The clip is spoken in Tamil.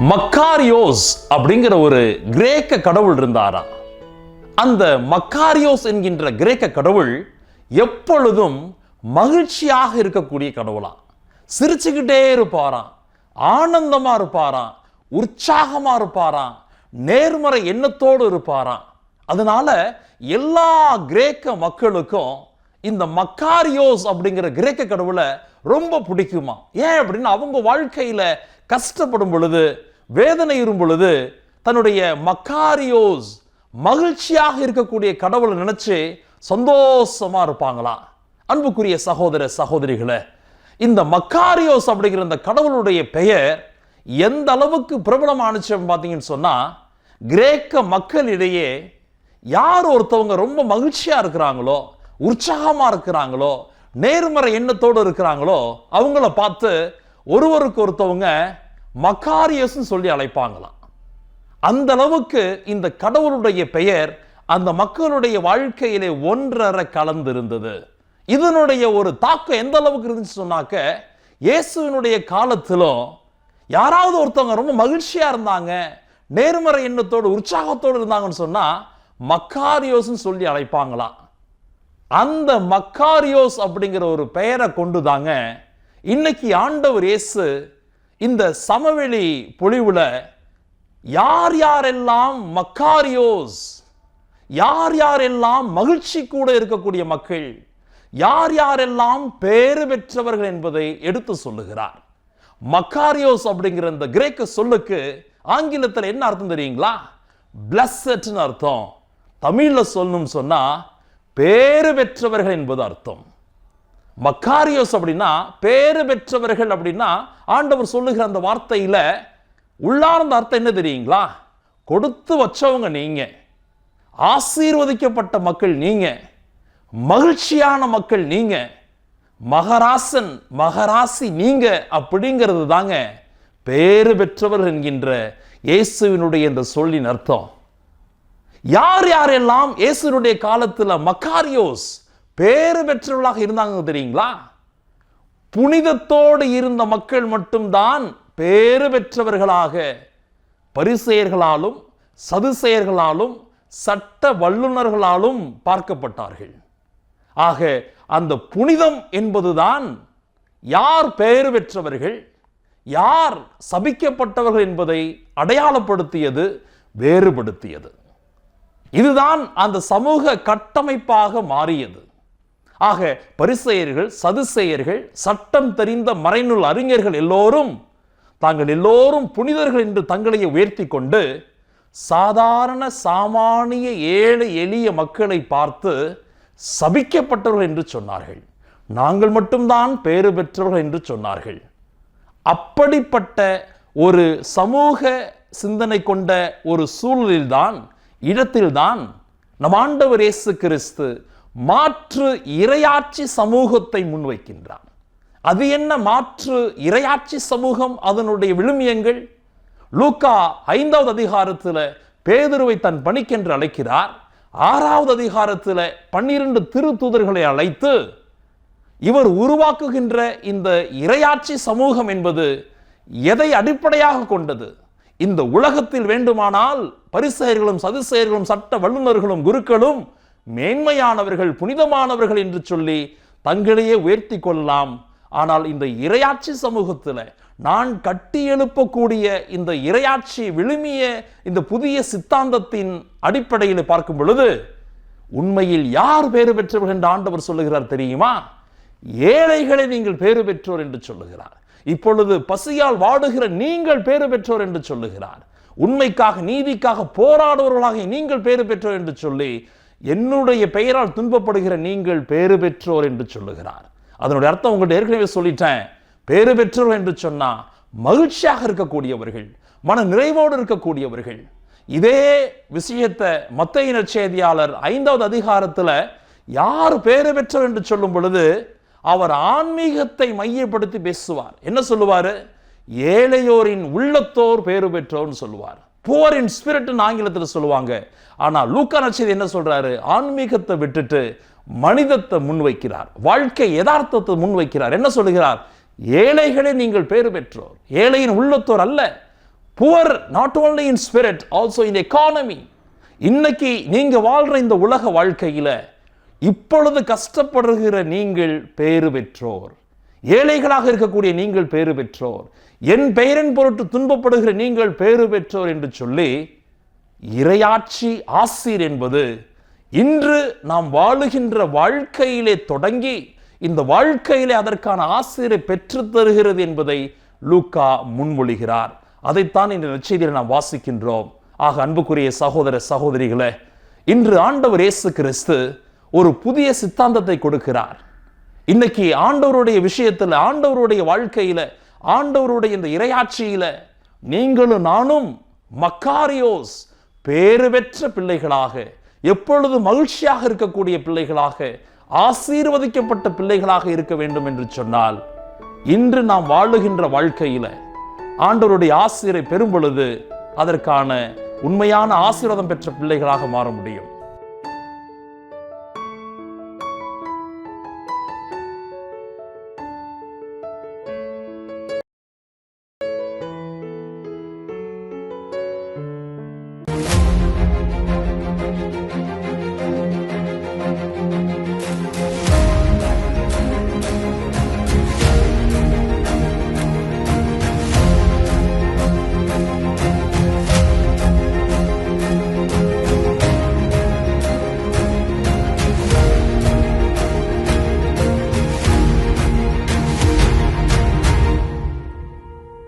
மக்காரியோஸ் அப்படிங்கிற ஒரு கிரேக்க கடவுள் இருந்தாராம். அந்த மக்காரியோஸ் என்கின்ற கிரேக்க கடவுள் எப்பொழுதும் மகிழ்ச்சியாக இருக்கக்கூடிய கடவுளாம். சிரிச்சுக்கிட்டே இருப்பாராம் ஆனந்தமா இருப்பாராம் உற்சாகமா இருப்பாராம் நேர்மறை எண்ணத்தோடு இருப்பாராம். அதனால எல்லா கிரேக்க மக்களுக்கும் இந்த மக்காரியோஸ் அப்படிங்கிற கிரேக்க கடவுளை ரொம்ப பிடிக்குமா ஏன் அப்படின்னு அவங்க வாழ்க்கையில கஷ்டப்படும் பொழுது வேதனை இரும் பொழுது தன்னுடைய மக்காரியோஸ் மகிழ்ச்சியாக இருக்கக்கூடிய கடவுளை நினைச்சு சந்தோஷமா இருப்பாங்களா? அன்புக்குரிய சகோதர சகோதரிகளை இந்த மக்காரியோஸ் அப்படிங்கிற இந்த கடவுளுடைய பெயர் எந்த அளவுக்கு பிரபலமானுச்சு பார்த்தீங்கன்னு சொன்னா கிரேக்க மக்களிடையே யார் ஒருத்தவங்க ரொம்ப மகிழ்ச்சியா இருக்கிறாங்களோ உற்சாகமா இருக்கிறாங்களோ நேர்மறை எண்ணத்தோடு இருக்கிறாங்களோ அவங்கள பார்த்து ஒருவருக்கு ஒருத்தவங்க மக்காரியஸ்ன்னு சொல்லி அழைப்பாங்களாம். அந்த அளவுக்கு இந்த கடவுளுடைய பெயர் அந்த மக்களுடைய வாழ்க்கையிலே ஒன்றரை கலந்திருந்தது. இதனுடைய ஒரு தாக்கம் எந்த அளவுக்கு இருந்துச்சு சொன்னாக்க இயேசுவினுடைய காலத்திலும் யாராவது ஒருத்தவங்க ரொம்ப மகிழ்ச்சியா இருந்தாங்க நேர்மறை எண்ணத்தோடு உற்சாகத்தோடு இருந்தாங்கன்னு சொன்னா மக்காரியோஸ்ன்னு சொல்லி அழைப்பாங்களாம். அந்த மக்காரியோஸ் அப்படிங்கிற ஒரு பெயரை கொண்டு தாங்க இன்னைக்கு ஆண்டவர் இயேசு இந்த சமவெளி பொழிவுல யார் யாரெல்லாம் மக்காரியோஸ் யார் யாரெல்லாம் மகிழ்ச்சி கூட இருக்கக்கூடிய மக்கள் யார் யாரெல்லாம் பேறு பெற்றவர்கள் என்பதை எடுத்து சொல்லுகிறார். மக்காரியோஸ் அப்படிங்கிற இந்த கிரேக்க சொல்லுக்கு ஆங்கிலத்தில் என்ன அர்த்தம் தெரியுங்களா? பிளஸ்ன்னு அர்த்தம். தமிழில் சொல்லணும் சொன்னால் பேறு பெற்றவர்கள் என்பது அர்த்தம். மக்காரியோஸ் அப்படின்னா பேறு பெற்றவர்கள் அப்படின்னா ஆண்டவர் சொல்லுகிற அந்த வார்த்தையில் உள்ளார்ந்த அர்த்தம் என்ன தெரியுங்களா? கொடுத்து வச்சவங்க நீங்கள் ஆசீர்வதிக்கப்பட்ட மக்கள் நீங்கள் மகிழ்ச்சியான மக்கள் நீங்கள் மகராசன் மகராசி நீங்கள் அப்படிங்கிறது தாங்க பேறு பெற்றவர் என்கின்ற இயேசுவினுடைய இந்த சொல்லின் அர்த்தம். யார் யாரெல்லாம் இயேசுனுடைய காலத்தில் மக்காரியோஸ் பேறு பெற்றவர்களாக இருந்தாங்க தெரியுங்களா? புனிதத்தோடு இருந்த மக்கள் மட்டும்தான் பேறு பெற்றவர்களாக பரிசெயர்களாலும் சதுசெயர்களாலும் சட்ட வல்லுநர்களாலும் பார்க்கப்பட்டார்கள். ஆக அந்த புனிதம் என்பதுதான் யார் பெயர் பெற்றவர்கள் யார் சபிக்கப்பட்டவர்கள் என்பதை அடையாளப்படுத்தியது வேறுபடுத்தியது. இதுதான் அந்த சமூக கட்டமைப்பாக மாறியது. ஆக பரிசெயர்கள் சதுசெயர்கள் சட்டம் தெரிந்த மறைநூல் அறிஞர்கள் எல்லோரும் தாங்கள் எல்லோரும் புனிதர்கள் என்று தங்களையே உயர்த்தி கொண்டு சாதாரண சாமானிய ஏழை எளிய மக்களை பார்த்து சபிக்கப்பட்டவர்கள் என்று சொன்னார்கள். நாங்கள் மட்டும்தான் பேறு பெற்றவர்கள் என்று சொன்னார்கள். அப்படிப்பட்ட ஒரு சமூக சிந்தனை கொண்ட ஒரு சூழலில்தான் இடத்தில்தான் நம் ஆண்டவர் இயேசு கிறிஸ்து மாற்று இரையாட்சி சமூகத்தை முன்வைக்கின்றார் அது என்ன மாற்று இரையாட்சி சமூகம்? அதனுடைய விழுமியங்கள்? லூக்கா ஐந்தாவது அதிகாரத்தில் பேதுருவை தன் பணிக்கென்று அழைக்கிறார். ஆறாவது அதிகாரத்தில் பன்னிரண்டு திருத்தூதர்களை அழைத்து இவர் உருவாக்குகின்ற இந்த இரையாட்சி சமூகம் என்பது எதை அடிப்படையாக கொண்டது? இந்த உலகத்தில் வேண்டுமானால் பரிசெயர்களும் சதுசெயர்களும் சட்ட வல்லுநர்களும் குருக்களும் மேன்மையானவர்கள் புனிதமானவர்கள் என்று சொல்லி தங்களையே உயர்த்தி கொள்ளலாம். ஆனால் இந்த இரையாட்சி சமூகத்தில் நான் கட்டி எழுப்பக்கூடிய இந்த இரையாட்சி விழுமிய இந்த புதிய சித்தாந்தத்தின் அடிப்படையில் பார்க்கும் பொழுது உண்மையில் யார் பேறு பெற்றவர்கள் என்று ஆண்டவர் சொல்லுகிறார் தெரியுமா? ஏழைகளை நீங்கள் பேறு பெற்றோர் என்று சொல்லுகிறார். இப்பொழுது பசியால் வாடுகிற நீங்கள் பேறு பெற்றோர் என்று சொல்லுகிறார். உண்மைக்காக நீதிக்காக போராடுவர்களாக நீங்கள் பேறு பெற்றோர் என்று சொல்லி என்னுடைய பெயரால் துன்பப்படுகிற நீங்கள் பேறு பெற்றோர் என்று சொல்லுகிறார். அதனுடைய அர்த்தம் உங்கள்கிட்ட ஏற்கனவே சொல்லிட்டேன். பேறு பெற்றோர் என்று சொன்னா மகிழ்ச்சியாக இருக்கக்கூடியவர்கள் மன நிறைவோடு இருக்கக்கூடியவர்கள். இதே விஷயத்தை மத்தையின செய்தியாளர் ஐந்தாவது அதிகாரத்துல யார் பேறு பெற்றோர் என்று சொல்லும் பொழுது அவர் ஆன்மீகத்தை மையப்படுத்தி பேசுவார். என்ன சொல்லுவாரு? ஏழையோரின் உள்ளத்தோர் பேறு பெற்றோர்னு சொல்லுவார். புவர் இன் ஸ்பிரிட்னு ஆங்கிலத்தில் சொல்லுவாங்க. ஆனால் லூக்கா நச்சது என்ன சொல்கிறாரு ஆன்மீகத்தை விட்டுட்டு மனிதத்தை முன்வைக்கிறார். வாழ்க்கை யதார்த்தத்தை முன்வைக்கிறார். என்ன சொல்லுகிறார்? ஏழைகளே நீங்கள் பேறு பெற்றோர். ஏழையின் உள்ளத்தோர் அல்ல. Poor not only in spirit also in economy இன்னைக்கு நீங்கள் வாழ்கிற இந்த உலக வாழ்க்கையில் இப்பொழுது கஷ்டப்படுகிற நீங்கள் பேறு பெற்றோர். ஏழைகளாக இருக்கக்கூடிய நீங்கள் பேறு பெற்றோர். என் பெயரின் பொருட்டு துன்பப்படுகிற நீங்கள் பேறு பெற்றோர் என்று சொல்லி இரையாட்சி ஆசிர் என்பது இன்று நாம் வாழுகின்ற வாழ்க்கையிலே தொடங்கி இந்த வாழ்க்கையிலே அதற்கான ஆசிரியரை பெற்று தருகிறது என்பதை லூக்கா முன்மொழிகிறார். அதைத்தான் இந்த நச்செய்தியில் நாம் வாசிக்கின்றோம். ஆக அன்புக்குரிய சகோதர சகோதரிகளே இன்று ஆண்டவர் இயேசு கிறிஸ்து ஒரு புதிய சித்தாந்தத்தை கொடுக்கிறார். இன்னைக்கு ஆண்டவருடைய விஷயத்துல ஆண்டவருடைய வாழ்க்கையில ஆண்டவருடைய இந்த இரையாட்சியில் நீங்களும் நானும் மக்காரியோஸ் பேறு பெற்ற பிள்ளைகளாக எப்பொழுது மகிழ்ச்சியாக இருக்கக்கூடிய பிள்ளைகளாக ஆசீர்வதிக்கப்பட்ட பிள்ளைகளாக இருக்க வேண்டும் என்று சொன்னால் இன்று நாம் வாழுகின்ற வாழ்க்கையில ஆண்டவருடைய ஆசிரியரை பெறும் பொழுது அதற்கான உண்மையான ஆசீர்வாதம் பெற்ற பிள்ளைகளாக மாற முடியும்.